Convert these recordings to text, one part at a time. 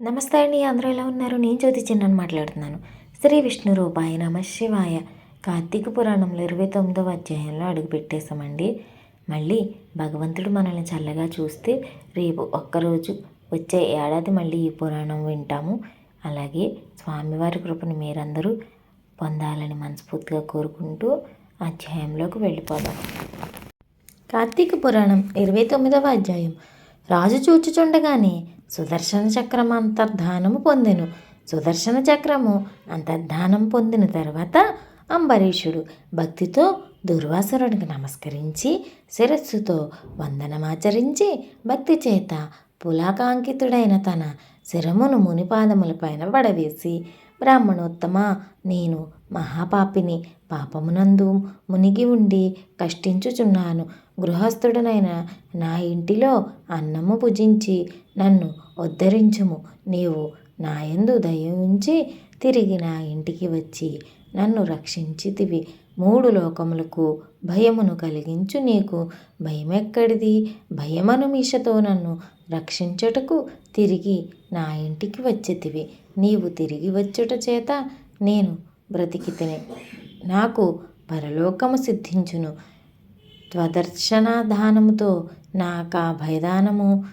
నమస్తే అండి అందరూ ఎలా ఉన్నారు? నేను జ్యోతి చిన్నని మాట్లాడుతున్నాను. శ్రీ విష్ణు రూపాయ నమ శివాయ. కార్తీక పురాణంలో ఇరవై తొమ్మిదవ అధ్యాయంలో అడుగుపెట్టేశామండి మళ్ళీ భగవంతుడు మనల్ని చల్లగా చూస్తే రేపు ఒక్కరోజు వచ్చే ఏడాది మళ్ళీ ఈ పురాణం వింటాము. అలాగే స్వామివారి కృపను మీరందరూ పొందాలని మనస్ఫూర్తిగా కోరుకుంటూ అధ్యాయంలోకి వెళ్ళిపోదాం. కార్తీక పురాణం ఇరవై తొమ్మిదవ అధ్యాయం. రాజు చూచుచుండగానే సుదర్శన చక్రం అంతర్ధానము పొందెను. సుదర్శన చక్రము అంతర్ధానం పొందిన తర్వాత అంబరీషుడు భక్తితో దుర్వాసురుడికి నమస్కరించి శిరస్సుతో వందనమాచరించి భక్తి చేత పులాకాంకితుడైన తన శిరమును మునిపాదములపైన పడవేసి బ్రాహ్మణోత్తమ నేను మహాపాపిని పాపమునందు మునిగి ఉండి కష్టించుచున్నాను. గృహస్థుడనైన నా ఇంటిలో అన్నము భుజించి నన్ను ఉద్ధరించుము. నీవు నాయందు దయ ఉంచి తిరిగి నా ఇంటికి వచ్చి నన్ను రక్షించితివి. మూడు లోకములకు భయమును కలిగించు నీకు. భయమెక్కడిది? భయమను మీషతో నన్ను రక్షించుటకు తిరిగి నా ఇంటికి వచ్చేతివి. నీవు తిరిగి వచ్చుట చేత నేను బ్రతికితిని. నాకు పరలోకము సిద్ధించును. త్వదర్శనాదానముతో నాకా భయదానము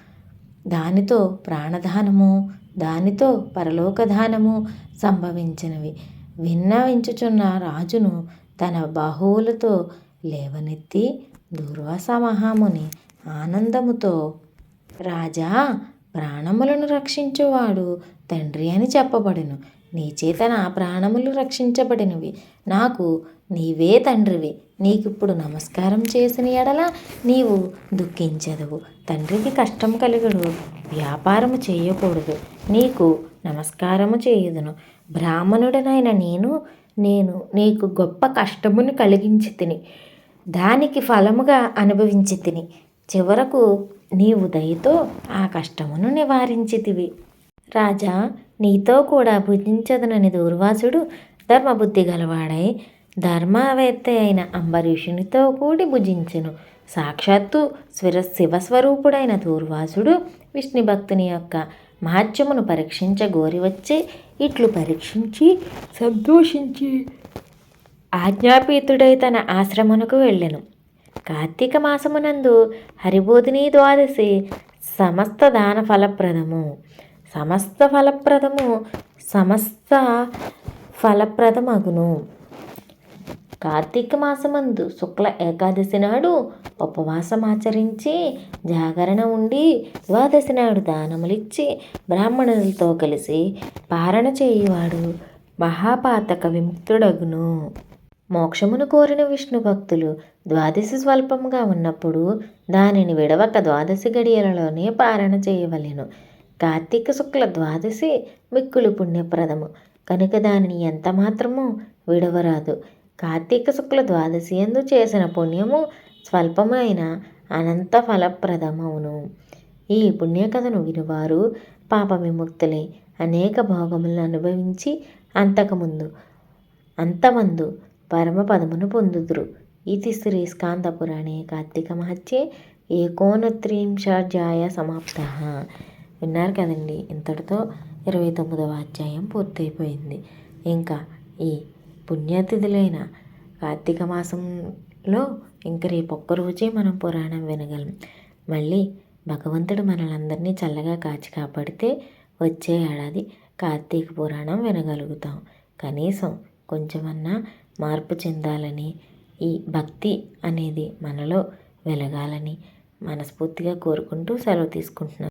దానితో ప్రాణదానము దానితో పరలోకదానము సంభవించినవి. విన్నవించుచున్న రాజును తన బాహువులతో లేవనెత్తి దుర్వాస మహాముని ఆనందముతో రాజా ప్రాణములను రక్షించువాడు తండ్రి అని చెప్పబడెను. నీ చేత నా ప్రాణములు రక్షించబడినవి. నాకు నీవే తండ్రివి. నీకిప్పుడు నమస్కారం చేసిన ఎడల నీవు దుఃఖించదవు. తండ్రికి కష్టం కలుగుడు. వ్యాపారము చేయకూడదు. నీకు నమస్కారము చేయుదును. బ్రాహ్మణుడనైన నేను నేను నీకు గొప్ప కష్టమును కలిగించి తిని దానికి ఫలముగా అనుభవించి తిని చివరకు నీవు దయతో ఆ కష్టమును నివారించితివి. రాజా నీతో కూడా భుజించదనని దూర్వాసుడు ధర్మబుద్ధి గలవాడై ధర్మవేత్త అయిన అంబరీషునితో కూడి భుజించెను. సాక్షాత్తు స్విర శివస్వరూపుడైన దూర్వాసుడు విష్ణు భక్తుని యొక్క మహత్యమును పరీక్షించగోరి వచ్చి ఇట్లు పరీక్షించి సంతోషించి ఆజ్ఞాపీతుడై తన ఆశ్రమమునకు వెళ్ళెను. కార్తీక మాసమునందు హరిబోధిని ద్వాదశి సమస్త దాన ఫలప్రదము సమస్త ఫలప్రదము సమస్త ఫలప్రదమగును. కార్తీక మాసమందు శుక్ల ఏకాదశి నాడు ఉపవాసం ఆచరించి జాగరణ ఉండి ద్వాదశి నాడు దానములిచ్చి బ్రాహ్మణులతో కలిసి పారణ చేయువాడు మహాపాతక విముక్తుడగును. మోక్షమును కోరిన విష్ణు భక్తులు ద్వాదశి స్వల్పముగా ఉన్నప్పుడు దానిని విడవక ద్వాదశి గడియలలోనే పారణ చేయవలెను. కార్తీక శుక్ల ద్వాదశి మిక్కులు పుణ్యప్రదము. కనుక దానిని ఎంత మాత్రము విడవరాదు. కార్తీక శుక్ల ద్వాదశి ఎందు చేసిన పుణ్యము స్వల్పమైన అనంత ఫలప్రదమవును. ఈ పుణ్యకథను వినివారు పాప విముక్తులై. అనేక భోగములను అనుభవించి అంతకుముందు అంతమందు పరమపదమును పొందుదురు. ఇది శ్రీ స్కాంద పురాణే. కార్తీక మహత్యే ఏకోనత్రింశాధ్యాయ సమాప్త. విన్నారు కదండి. ఇంతటితో ఇరవై తొమ్మిదవ అధ్యాయం పూర్తయిపోయింది. ఇంకా ఈ పుణ్యతిథులైన కార్తీక మాసంలో ఇంక రేపు ఒక్కరోజే మనం పురాణం వినగలం. మళ్ళీ భగవంతుడు మనలందరినీ చల్లగా కాచి కాపాడితే వచ్చే ఏడాది కార్తీక పురాణం వినగలుగుతాం. కనీసం కొంచెమన్నా మార్పు చెందాలని ఈ భక్తి అనేది మనలో వెలగాలని మనస్ఫూర్తిగా కోరుకుంటూ సెలవు తీసుకుంటున్నాను